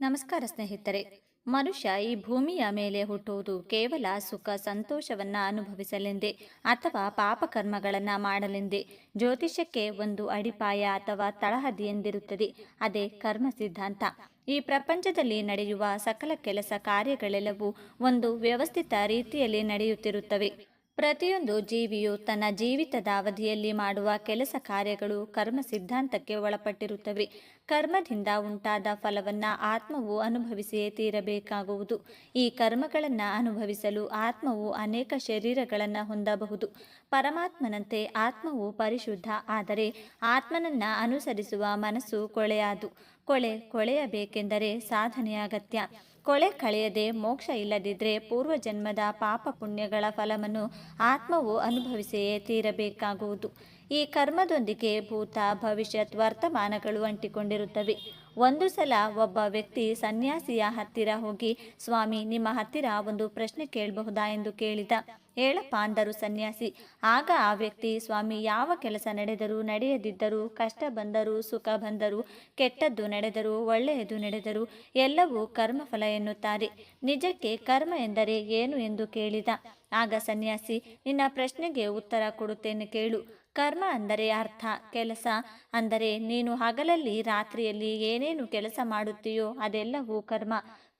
ನಮಸ್ಕಾರ ಸ್ನೇಹಿತರೆ. ಮನುಷ್ಯ ಈ ಭೂಮಿಯ ಮೇಲೆ ಹುಟ್ಟುವುದು ಕೇವಲ ಸುಖ ಸಂತೋಷವನ್ನ ಅನುಭವಿಸಲೆಂದೇ ಅಥವಾ ಪಾಪಕರ್ಮಗಳನ್ನು ಮಾಡಲೆಂದೇ. ಜ್ಯೋತಿಷ್ಯಕ್ಕೆ ಒಂದು ಅಡಿಪಾಯ ಅಥವಾ ತಳಹದಿ ಎಂದಿರುತ್ತದೆ. ಅದೇ ಕರ್ಮ ಸಿದ್ಧಾಂತ. ಈ ಪ್ರಪಂಚದಲ್ಲಿ ನಡೆಯುವ ಸಕಲ ಕೆಲಸ ಕಾರ್ಯಗಳೆಲ್ಲವೂ ಒಂದು ವ್ಯವಸ್ಥಿತ ರೀತಿಯಲ್ಲಿ ನಡೆಯುತ್ತಿರುತ್ತವೆ. ಪ್ರತಿಯೊಂದು ಜೀವಿಯು ತನ್ನ ಜೀವಿತದ ಅವಧಿಯಲ್ಲಿ ಮಾಡುವ ಕೆಲಸ ಕಾರ್ಯಗಳು ಕರ್ಮ ಸಿದ್ಧಾಂತಕ್ಕೆ ಒಳಪಟ್ಟಿರುತ್ತವೆ. ಕರ್ಮದಿಂದ ಉಂಟಾದ ಫಲವನ್ನು ಆತ್ಮವು ಅನುಭವಿಸಿಯೇ ತೀರಬೇಕಾಗುವುದು. ಈ ಕರ್ಮಗಳನ್ನು ಅನುಭವಿಸಲು ಆತ್ಮವು ಅನೇಕ ಶರೀರಗಳನ್ನು ಹೊಂದಬಹುದು. ಪರಮಾತ್ಮನಂತೆ ಆತ್ಮವು ಪರಿಶುದ್ಧ, ಆದರೆ ಆತ್ಮನನ್ನ ಅನುಸರಿಸುವ ಮನಸ್ಸು ಕೊಳೆಯಾದು. ಕೊಳೆ ಕೊಳೆಯಬೇಕೆಂದರೆ ಸಾಧನೆ ಅಗತ್ಯ. ಕೊಳೆ ಕಳೆಯದೆ ಮೋಕ್ಷ ಇಲ್ಲದಿದ್ದರೆ ಪೂರ್ವಜನ್ಮದ ಪಾಪ ಪುಣ್ಯಗಳ ಫಲವನ್ನು ಆತ್ಮವು ಅನುಭವಿಸಿಯೇ ತೀರಬೇಕಾಗುವುದು. ಈ ಕರ್ಮದೊಂದಿಗೆ ಭೂತ ಭವಿಷ್ಯತ್ ವರ್ತಮಾನಗಳು ಅಂಟಿಕೊಂಡಿರುತ್ತವೆ. ಒಂದು ಸಲ ಒಬ್ಬ ವ್ಯಕ್ತಿ ಸನ್ಯಾಸಿಯ ಹತ್ತಿರ ಹೋಗಿ, ಸ್ವಾಮಿ, ನಿಮ್ಮ ಹತ್ತಿರ ಒಂದು ಪ್ರಶ್ನೆ ಕೇಳಬಹುದಾ? ಎಂದು ಕೇಳಿದ. ಹೇಳಪ್ಪ ಅಂದರು ಸನ್ಯಾಸಿ. ಆಗ ಆ ವ್ಯಕ್ತಿ, ಸ್ವಾಮಿ, ಯಾವ ಕೆಲಸ ನಡೆದರೂ ನಡೆಯದಿದ್ದರೂ, ಕಷ್ಟ ಬಂದರೂ, ಸುಖ ಬಂದರೂ, ಕೆಟ್ಟದ್ದು ನಡೆದರೂ, ಒಳ್ಳೆಯದು ನಡೆದರೂ, ಎಲ್ಲವೂ ಕರ್ಮಫಲ ಎನ್ನುತ್ತಾರೆ. ನಿಜಕ್ಕೆ ಕರ್ಮ ಎಂದರೆ ಏನು? ಎಂದು ಕೇಳಿದ. ಆಗ ಸನ್ಯಾಸಿ, ನಿನ್ನ ಪ್ರಶ್ನೆಗೆ ಉತ್ತರ ಕೊಡುತ್ತೇನೆ ಕೇಳು. ಕರ್ಮ ಅಂದರೆ ಅರ್ಥ ಕೆಲಸ ಅಂದರೆ ನೀನು ಹಗಲಲ್ಲಿ ರಾತ್ರಿಯಲ್ಲಿ ಏನೇನು ಕೆಲಸ ಮಾಡುತ್ತೀಯೋ ಅದೆಲ್ಲವೂ ಕರ್ಮ.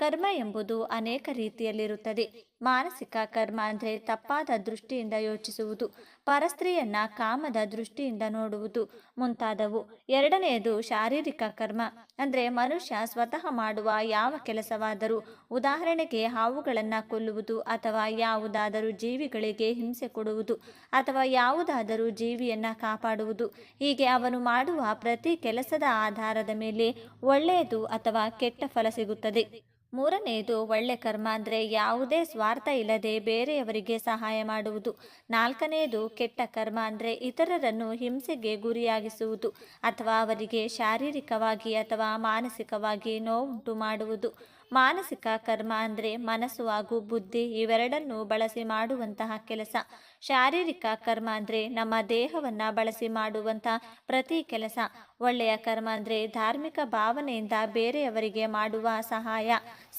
ಕರ್ಮ ಎಂಬುದು ಅನೇಕ ರೀತಿಯಲ್ಲಿರುತ್ತದೆ. ಮಾನಸಿಕ ಕರ್ಮ ಅಂದರೆ ತಪ್ಪಾದ ದೃಷ್ಟಿಯಿಂದ ಯೋಚಿಸುವುದು, ಪರಸ್ತ್ರೀಯನ್ನ ಕಾಮದ ದೃಷ್ಟಿಯಿಂದ ನೋಡುವುದು. ಮುಂತಾದವು. ಎರಡನೆಯದು ಶಾರೀರಿಕ ಕರ್ಮ. ಅಂದರೆ ಮನುಷ್ಯ ಸ್ವತಃ ಮಾಡುವ ಯಾವ ಕೆಲಸವಾದರೂ ಉದಾಹರಣೆಗೆ ಹಾವುಗಳನ್ನು ಕೊಲ್ಲುವುದು ಅಥವಾ ಯಾವುದಾದರೂ ಜೀವಿಗಳಿಗೆ ಹಿಂಸೆ ಕೊಡುವುದು ಅಥವಾ ಯಾವುದಾದರೂ ಜೀವಿಯನ್ನು ಕಾಪಾಡುವುದು. ಹೀಗೆ ಅವನು ಮಾಡುವ ಪ್ರತಿ ಕೆಲಸದ ಆಧಾರದ ಮೇಲೆ ಒಳ್ಳೆಯದು ಅಥವಾ ಕೆಟ್ಟ ಫಲ ಸಿಗುತ್ತದೆ. ಮೂರನೆಯದು ಒಳ್ಳೆ ಕರ್ಮ ಅಂದರೆ ಯಾವುದೇ ಸ್ವಾರ್ಥ ಇಲ್ಲದೆ ಬೇರೆಯವರಿಗೆ ಸಹಾಯ ಮಾಡುವುದು. ನಾಲ್ಕನೆಯದು ಕೆಟ್ಟ ಕರ್ಮ ಅಂದರೆ ಇತರರನ್ನು ಹಿಂಸೆಗೆ ಗುರಿಯಾಗಿಸುವುದು ಅಥವಾ ಅವರಿಗೆ ಶಾರೀರಿಕವಾಗಿ ಅಥವಾ ಮಾನಸಿಕವಾಗಿ ನೋವುಂಟು ಮಾಡುವುದು. ಮಾನಸಿಕ, ಕರ್ಮ ಅಂದರೆ ಮನಸ್ಸು ಹಾಗೂ ಬುದ್ಧಿ ಇವೆರಡನ್ನು ಬಳಸಿ ಮಾಡುವಂತಹ ಕೆಲಸ. ಶಾರೀರಿಕ ಕರ್ಮ ಅಂದರೆ ನಮ್ಮ ದೇಹವನ್ನು ಬಳಸಿ ಮಾಡುವಂಥ ಪ್ರತಿ ಕೆಲಸ. ಒಳ್ಳೆಯ ಕರ್ಮ ಅಂದರೆ ಧಾರ್ಮಿಕ ಭಾವನೆಯಿಂದ ಬೇರೆಯವರಿಗೆ ಮಾಡುವ ಸಹಾಯ.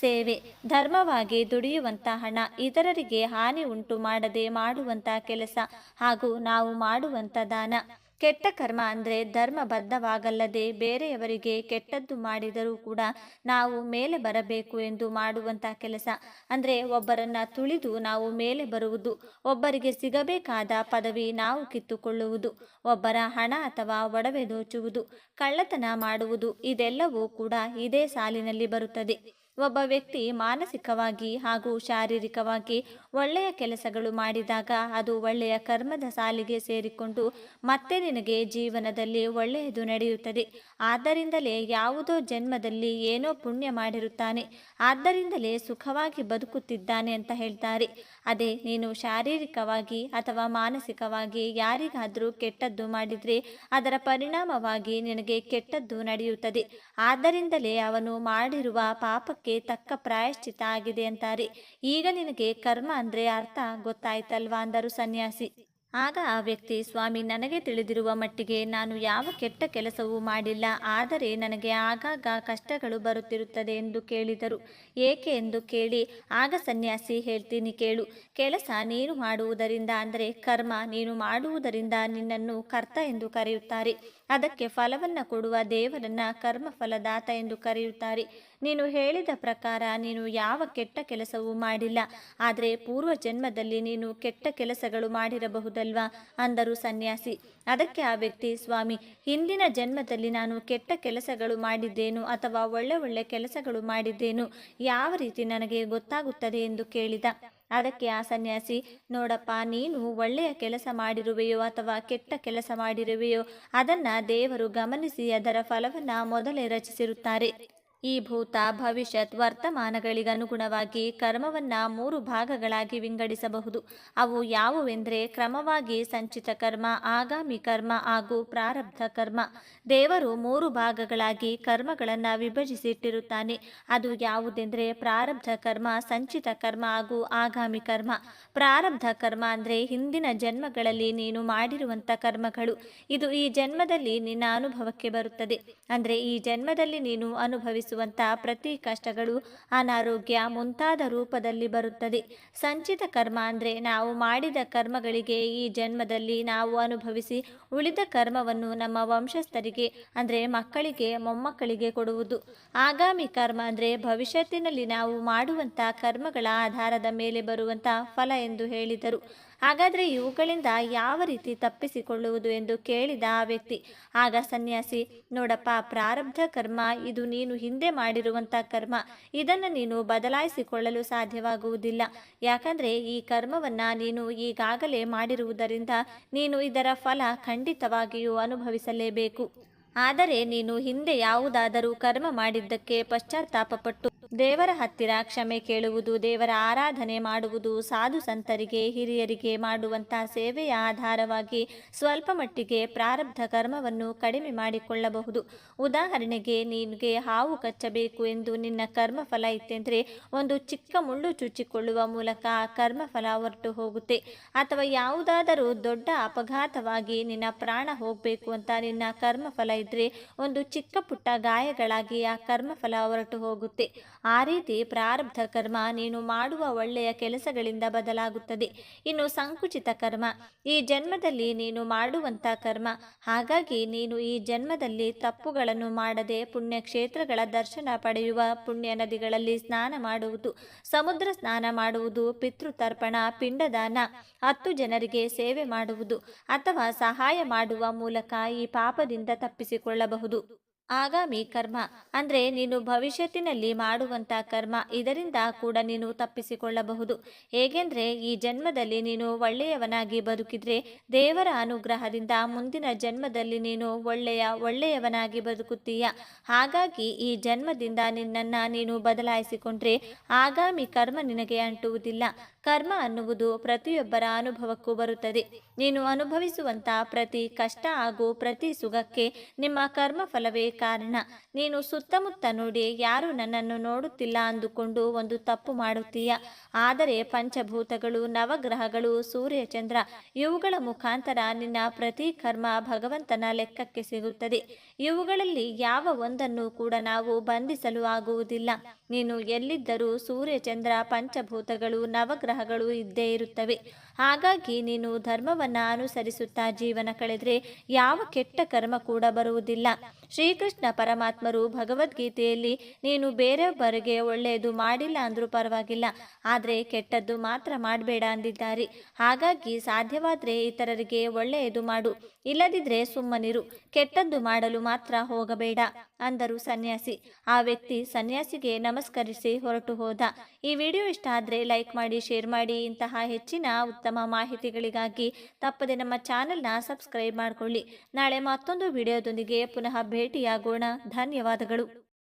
ಸೇವೆ. ಧರ್ಮವಾಗಿ ದುಡಿಯುವಂಥ ಹಣ ಇತರರಿಗೆ ಹಾನಿ ಉಂಟು ಮಾಡದೆ ಮಾಡುವಂಥ ಕೆಲಸ ಹಾಗೂ ನಾವು ಮಾಡುವಂಥ ದಾನ. ಕೆಟ್ಟ ಕರ್ಮ ಅಂದರೆ ಧರ್ಮಬದ್ಧವಾಗಲ್ಲದೆ ಬೇರೆಯವರಿಗೆ ಕೆಟ್ಟದ್ದು ಮಾಡಿದರೂ ಕೂಡ ನಾವು ಮೇಲೆ ಬರಬೇಕು ಎಂದು ಮಾಡುವಂಥ ಕೆಲಸ. ಅಂದರೆ ಒಬ್ಬರನ್ನ ತುಳಿದು ನಾವು ಮೇಲೆ ಬರುವುದು, ಒಬ್ಬರಿಗೆ ಸಿಗಬೇಕಾದ ಪದವಿ ನಾವು ಕಿತ್ತುಕೊಳ್ಳುವುದು, ಒಬ್ಬರ ಹಣ ಅಥವಾ ಒಡವೆ ದೋಚುವುದು, ಕಳ್ಳತನ ಮಾಡುವುದು ಇದೆಲ್ಲವೂ ಕೂಡ ಇದೇ ಸಾಲಿನಲ್ಲಿ ಬರುತ್ತದೆ. ಒಬ್ಬ ವ್ಯಕ್ತಿ ಮಾನಸಿಕವಾಗಿ ಹಾಗೂ ಶಾರೀರಿಕವಾಗಿ ಒಳ್ಳೆಯ ಕೆಲಸಗಳು ಮಾಡಿದಾಗ ಅದು ಒಳ್ಳೆಯ ಕರ್ಮದ ಸಾಲಿಗೆ ಸೇರಿಕೊಂಡು ಮತ್ತೆ ನಿನಗೆ ಜೀವನದಲ್ಲಿ ಒಳ್ಳೆಯದು ನಡೆಯುತ್ತದೆ. ಆದ್ದರಿಂದಲೇ ಯಾವುದೋ ಜನ್ಮದಲ್ಲಿ ಏನೋ ಪುಣ್ಯ ಮಾಡಿರುತ್ತಾನೆ. ಆದ್ದರಿಂದಲೇ ಸುಖವಾಗಿ ಬದುಕುತ್ತಿದ್ದಾನೆ ಅಂತ ಹೇಳ್ತಾರೆ. ಅದೇ, ನೀನು ಶಾರೀರಿಕವಾಗಿ ಅಥವಾ ಮಾನಸಿಕವಾಗಿ ಯಾರಿಗಾದರೂ ಕೆಟ್ಟದ್ದು ಮಾಡಿದರೆ ಅದರ ಪರಿಣಾಮವಾಗಿ ನಿನಗೆ ಕೆಟ್ಟದ್ದು ನಡೆಯುತ್ತದೆ. ಆದ್ದರಿಂದಲೇ ಅವನು ಮಾಡಿರುವ ಪಾಪಕ್ಕೆ ತಕ್ಕ ಪ್ರಾಯಶ್ಚಿತ ಆಗಿದೆ ಅಂತಾರೆ. ಈಗ ನಿನಗೆ ಕರ್ಮ ಅಂದ್ರೆ ಅರ್ಥ ಗೊತ್ತಾಯ್ತಲ್ವಾ ಅಂದರು ಸನ್ಯಾಸಿ. ಆಗ ಆ ವ್ಯಕ್ತಿ, ಸ್ವಾಮಿ, ನನಗೆ ತಿಳಿದಿರುವ ಮಟ್ಟಿಗೆ ನಾನು ಯಾವ ಕೆಟ್ಟ ಕೆಲಸವೂ ಮಾಡಿಲ್ಲ. ಆದರೆ ನನಗೆ ಆಗಾಗ ಕಷ್ಟಗಳು ಬರುತ್ತಿರುತ್ತದೆ ಎಂದು ಕೇಳಿದರು. ಏಕೆ ಎಂದು ಕೇಳಿ, ಆಗ ಸನ್ಯಾಸಿ, ಹೇಳ್ತೀನಿ ಕೇಳು. ಕೆಲಸ ನೀನು ಮಾಡುವುದರಿಂದ, ಅಂದರೆ ಕರ್ಮ ನೀನು ಮಾಡುವುದರಿಂದ ನಿನ್ನನ್ನು ಕರ್ತ ಎಂದು ಕರೆಯುತ್ತಾರೆ. ಅದಕ್ಕೆ ಫಲವನ್ನು ಕೊಡುವ ದೇವರನ್ನ ಕರ್ಮಫಲದಾತ ಎಂದು ಕರೆಯುತ್ತಾರೆ. ನೀನು ಹೇಳಿದ ಪ್ರಕಾರ ನೀನು ಯಾವ ಕೆಟ್ಟ ಕೆಲಸವೂ ಮಾಡಿಲ್ಲ. ಆದರೆ ಪೂರ್ವ ಜನ್ಮದಲ್ಲಿ ನೀನು ಕೆಟ್ಟ ಕೆಲಸಗಳು ಮಾಡಿರಬಹುದಲ್ವಾ? ಅಂದರು ಸನ್ಯಾಸಿ. ಅದಕ್ಕೆ ಆ ವ್ಯಕ್ತಿ, ಸ್ವಾಮಿ, ಹಿಂದಿನ ಜನ್ಮದಲ್ಲಿ ನಾನು ಕೆಟ್ಟ ಕೆಲಸಗಳು ಮಾಡಿದ್ದೇನು ಅಥವಾ ಒಳ್ಳೆ ಒಳ್ಳೆ ಕೆಲಸಗಳು ಮಾಡಿದ್ದೇನು? ಯಾವ ರೀತಿ ನನಗೆ ಗೊತ್ತಾಗುತ್ತದೆ ಎಂದು ಕೇಳಿದ. ಅದಕ್ಕೆ ಆ ಸನ್ಯಾಸಿ, ನೋಡಪ್ಪ, ನೀನು ಒಳ್ಳೆಯ ಕೆಲಸ ಮಾಡಿರುವೆಯೋ ಅಥವಾ ಕೆಟ್ಟ ಕೆಲಸ ಮಾಡಿರುವೆಯೋ, ಅದನ್ನ ದೇವರು ಗಮನಿಸಿ ಅದರ ಫಲವನ್ನ ಮೊದಲೇ ರಚಿಸಿರುತ್ತಾರೆ. ಈ ಭೂತ ಭವಿಷ್ಯತ್ ವರ್ತಮಾನಗಳಿಗನುಗುಣವಾಗಿ ಕರ್ಮವನ್ನ ಮೂರು ಭಾಗಗಳಾಗಿ ವಿಂಗಡಿಸಬಹುದು. ಅವು ಯಾವುವೆಂದರೆ ಕ್ರಮವಾಗಿ ಸಂಚಿತ ಕರ್ಮ, ಆಗಾಮಿ ಕರ್ಮ ಹಾಗೂ ಪ್ರಾರಬ್ಧ ಕರ್ಮ. ದೇವರು ಮೂರು ಭಾಗಗಳಾಗಿ ಕರ್ಮಗಳನ್ನು ವಿಭಜಿಸಿಟ್ಟಿರುತ್ತಾನೆ. ಅದು ಯಾವುದೆಂದರೆ ಪ್ರಾರಬ್ಧ ಕರ್ಮ, ಸಂಚಿತ ಕರ್ಮ ಹಾಗೂ ಆಗಾಮಿ ಕರ್ಮ. ಪ್ರಾರಬ್ಧ ಕರ್ಮ ಅಂದರೆ ಹಿಂದಿನ ಜನ್ಮಗಳಲ್ಲಿ ನೀನು ಮಾಡಿರುವಂಥ ಕರ್ಮಗಳು. ಇದು ಈ ಜನ್ಮದಲ್ಲಿ ನಿನ್ನ ಅನುಭವಕ್ಕೆ ಬರುತ್ತದೆ. ಅಂದರೆ ಈ ಜನ್ಮದಲ್ಲಿ ನೀನು ಅನುಭವಿಸುವ ಅನುಭವಿಸುವಂಥ ಪ್ರತಿ ಕಷ್ಟಗಳು ಅನಾರೋಗ್ಯ ಮುಂತಾದ ರೂಪದಲ್ಲಿ ಬರುತ್ತದೆ. ಸಂಚಿತ ಕರ್ಮ ಅಂದರೆ ನಾವು ಮಾಡಿದ ಕರ್ಮಗಳಿಗೆ ಈ ಜನ್ಮದಲ್ಲಿ ನಾವು ಅನುಭವಿಸಿ ಉಳಿದ ಕರ್ಮವನ್ನು ನಮ್ಮ ವಂಶಸ್ಥರಿಗೆ ಅಂದರೆ ಮಕ್ಕಳಿಗೆ, ಮೊಮ್ಮಕ್ಕಳಿಗೆ ಕೊಡುವುದು. ಆಗಾಮಿ ಕರ್ಮ ಅಂದರೆ ಭವಿಷ್ಯತ್ತಿನಲ್ಲಿ ನಾವು ಮಾಡುವಂಥ ಕರ್ಮಗಳ ಆಧಾರದ ಮೇಲೆ ಬರುವಂಥ ಫಲ ಎಂದು ಹೇಳಿದರು. ಹಾಗಾದರೆ ಇವುಗಳಿಂದ ಯಾವ ರೀತಿ ತಪ್ಪಿಸಿಕೊಳ್ಳುವುದು ಎಂದು ಕೇಳಿದ ಆ ವ್ಯಕ್ತಿ. ಆಗ ಸನ್ಯಾಸಿ, ನೋಡಪ್ಪ, ಪ್ರಾರಬ್ಧ ಕರ್ಮ, ಇದು ನೀನು ಹಿಂದೆ ಮಾಡಿರುವಂಥ ಕರ್ಮ. ಇದನ್ನು ನೀನು ಬದಲಾಯಿಸಿಕೊಳ್ಳಲು ಸಾಧ್ಯವಾಗುವುದಿಲ್ಲ. ಯಾಕಂದರೆ ಈ ಕರ್ಮವನ್ನು ನೀನು ಈಗಾಗಲೇ ಮಾಡಿರುವುದರಿಂದ ನೀನು ಇದರ ಫಲ ಖಂಡಿತವಾಗಿಯೂ ಅನುಭವಿಸಲೇಬೇಕು. ಆದರೆ ನೀನು ಹಿಂದೆ ಯಾವುದಾದರೂ ಕರ್ಮ ಮಾಡಿದ್ದಕ್ಕೆ ಪಶ್ಚಾತ್ತಾಪಪಟ್ಟು ದೇವರ ಹತ್ತಿರ ಕ್ಷಮೆ ಕೇಳುವುದು, ದೇವರ ಆರಾಧನೆ ಮಾಡುವುದು, ಸಾಧು ಸಂತರಿಗೆ, ಹಿರಿಯರಿಗೆ ಮಾಡುವಂಥ ಸೇವೆಯ ಆಧಾರವಾಗಿ ಸ್ವಲ್ಪ ಮಟ್ಟಿಗೆ ಪ್ರಾರಬ್ಧ ಕರ್ಮವನ್ನು ಕಡಿಮೆ ಮಾಡಿಕೊಳ್ಳಬಹುದು. ಉದಾಹರಣೆಗೆ, ನಿನಗೆ ಹಾವು ಕಚ್ಚಬೇಕು ಎಂದು ನಿನ್ನ ಕರ್ಮಫಲ ಇತ್ತೆಂದರೆ, ಒಂದು ಚಿಕ್ಕ ಮುಳ್ಳು ಚುಚ್ಚಿಕೊಳ್ಳುವ ಮೂಲಕ ಆ ಕರ್ಮಫಲ ಹೊರಟು ಹೋಗುತ್ತೆ. ಅಥವಾ ಯಾವುದಾದರೂ ದೊಡ್ಡ ಅಪಘಾತವಾಗಿ ನಿನ್ನ ಪ್ರಾಣ ಹೋಗಬೇಕು ಅಂತ ನಿನ್ನ ಕರ್ಮಫಲ ಇದ್ದರೆ ಒಂದು ಚಿಕ್ಕ ಪುಟ್ಟ ಗಾಯಗಳಾಗಿ ಆ ಕರ್ಮಫಲ ಹೊರಟು ಹೋಗುತ್ತೆ. ಆ ರೀತಿ ಪ್ರಾರಬ್ಧ ಕರ್ಮ ನೀನು ಮಾಡುವ ಒಳ್ಳೆಯ ಕೆಲಸಗಳಿಂದ ಬದಲಾಗುತ್ತದೆ. ಇನ್ನು ಸಂಕುಚಿತ ಕರ್ಮ, ಈ ಜನ್ಮದಲ್ಲಿ ನೀನು ಮಾಡುವಂಥ ಕರ್ಮ, ಹಾಗಾಗಿ ನೀನು ಈ ಜನ್ಮದಲ್ಲಿ ತಪ್ಪುಗಳನ್ನು ಮಾಡದೆ ಪುಣ್ಯಕ್ಷೇತ್ರಗಳ ದರ್ಶನ ಪಡೆಯುವ ಪುಣ್ಯ ನದಿಗಳಲ್ಲಿ ಸ್ನಾನ ಮಾಡುವುದು, ಸಮುದ್ರ ಸ್ನಾನ ಮಾಡುವುದು, ಪಿತೃತರ್ಪಣ, ಪಿಂಡದಾನ, ಹತ್ತು ಜನರಿಗೆ ಸೇವೆ ಮಾಡುವುದು ಅಥವಾ ಸಹಾಯ ಮಾಡುವ ಮೂಲಕ ಈ ಪಾಪದಿಂದ ತಪ್ಪಿಸಿಕೊಳ್ಳಬಹುದು. ಆಗಾಮಿ ಕರ್ಮ. ಅಂದರೆ ನೀನು ಭವಿಷ್ಯತ್ತಿನಲ್ಲಿ ಮಾಡುವಂಥ ಕರ್ಮ. ಇದರಿಂದ ಕೂಡ ನೀನು ತಪ್ಪಿಸಿಕೊಳ್ಳಬಹುದು. ಹೇಗೆಂದರೆ ಈ ಜನ್ಮದಲ್ಲಿ ನೀನು ಒಳ್ಳೆಯವನಾಗಿ ಬದುಕಿದ್ರೆ ದೇವರ ಅನುಗ್ರಹದಿಂದ ಮುಂದಿನ ಜನ್ಮದಲ್ಲಿ ನೀನು ಒಳ್ಳೆಯ, ಒಳ್ಳೆಯವನಾಗಿ ಬದುಕುತ್ತೀಯ. ಹಾಗಾಗಿ ಈ ಜನ್ಮದಿಂದ ನಿನ್ನನ್ನು ನೀನು ಬದಲಾಯಿಸಿಕೊಂಡ್ರೆ ಆಗಾಮಿ ಕರ್ಮ ನಿನಗೆ ಅಂಟುವುದಿಲ್ಲ. ಕರ್ಮ ಅನ್ನುವುದು ಪ್ರತಿಯೊಬ್ಬರ ಅನುಭವಕ್ಕೂ ಬರುತ್ತದೆ. ನೀನು ಅನುಭವಿಸುವಂಥ ಪ್ರತಿ ಕಷ್ಟ ಹಾಗೂ ಪ್ರತಿ ಸುಖಕ್ಕೆ ನಿಮ್ಮ ಕರ್ಮ ಫಲವೇ ಕಾರಣ. ನೀನು ಸುತ್ತಮುತ್ತ ನೋಡಿ ಯಾರು ನನ್ನನ್ನು ನೋಡುತ್ತಿಲ್ಲ ಅಂದುಕೊಂಡು ಒಂದು ತಪ್ಪು ಮಾಡುತ್ತೀಯ. ಆದರೆ ಪಂಚಭೂತಗಳು, ನವಗ್ರಹಗಳು ಸೂರ್ಯ ಚಂದ್ರ ಇವುಗಳ ಮುಖಾಂತರ ನಿನ್ನ ಪ್ರತಿ ಕರ್ಮ ಭಗವಂತನ ಲೆಕ್ಕಕ್ಕೆ ಸಿಗುತ್ತದೆ. ಇವುಗಳಲ್ಲಿ ಯಾವ ಒಂದನ್ನು ಕೂಡ ನಾವು ಬಂಧಿಸಲು ಆಗುವುದಿಲ್ಲ. ನೀನು ಎಲ್ಲಿದ್ದರೂ ಸೂರ್ಯ ಚಂದ್ರ ಪಂಚಭೂತಗಳು ನವಗ್ರಹಗಳು ಇದ್ದೇ ಇರುತ್ತವೆ. ಹಾಗಾಗಿ ನೀನು ಧರ್ಮವನ್ನು ಅನುಸರಿಸುತ್ತಾ ಜೀವನ ಕಳೆದರೆ ಯಾವ ಕೆಟ್ಟ ಕರ್ಮ ಕೂಡ ಬರುವುದಿಲ್ಲ. ಶ್ರೀಕೃಷ್ಣ ಪರಮಾತ್ಮರು ಭಗವದ್ಗೀತೆಯಲ್ಲಿ, ನೀನು ಬೇರೆಯೊಬ್ಬರಿಗೆ ಒಳ್ಳೆಯದು ಮಾಡಿಲ್ಲ ಅಂದರೂ ಪರವಾಗಿಲ್ಲ, ಆದರೆ ಕೆಟ್ಟದ್ದು ಮಾತ್ರ ಮಾಡಬೇಡ ಅಂದಿದ್ದಾರೆ. ಹಾಗಾಗಿ ಸಾಧ್ಯವಾದರೆ ಇತರರಿಗೆ ಒಳ್ಳೆಯದು ಮಾಡು ಇಲ್ಲದಿದ್ದರೆ ಸುಮ್ಮನಿರು, ಕೆಟ್ಟದ್ದು ಮಾಡಲು ಮಾತ್ರ ಹೋಗಬೇಡ ಅಂದರು ಸನ್ಯಾಸಿ. ಆ ವ್ಯಕ್ತಿ ಸನ್ಯಾಸಿಗೆ ನಮಸ್ಕರಿಸಿ ಹೊರಟು ಹೋದ. ಈ ವಿಡಿಯೋ ಇಷ್ಟ ಆದರೆ ಲೈಕ್ ಮಾಡಿ, ಶೇರ್ ಮಾಡಿ, ಇಂತಹ ಹೆಚ್ಚಿನ ಉತ್ತಮ ಮಾಹಿತಿಗಳಿಗಾಗಿ ತಪ್ಪದೆ ನಮ್ಮ ಚಾನೆಲ್ನ ಸಬ್ಸ್ಕ್ರೈಬ್ ಮಾಡಿಕೊಳ್ಳಿ. ನಾಳೆ ಮತ್ತೊಂದು ವಿಡಿಯೋದೊಂದಿಗೆ ಪುನಃ ಭೇಟಿಯಾಗೋಣ. ಧನ್ಯವಾದಗಳು.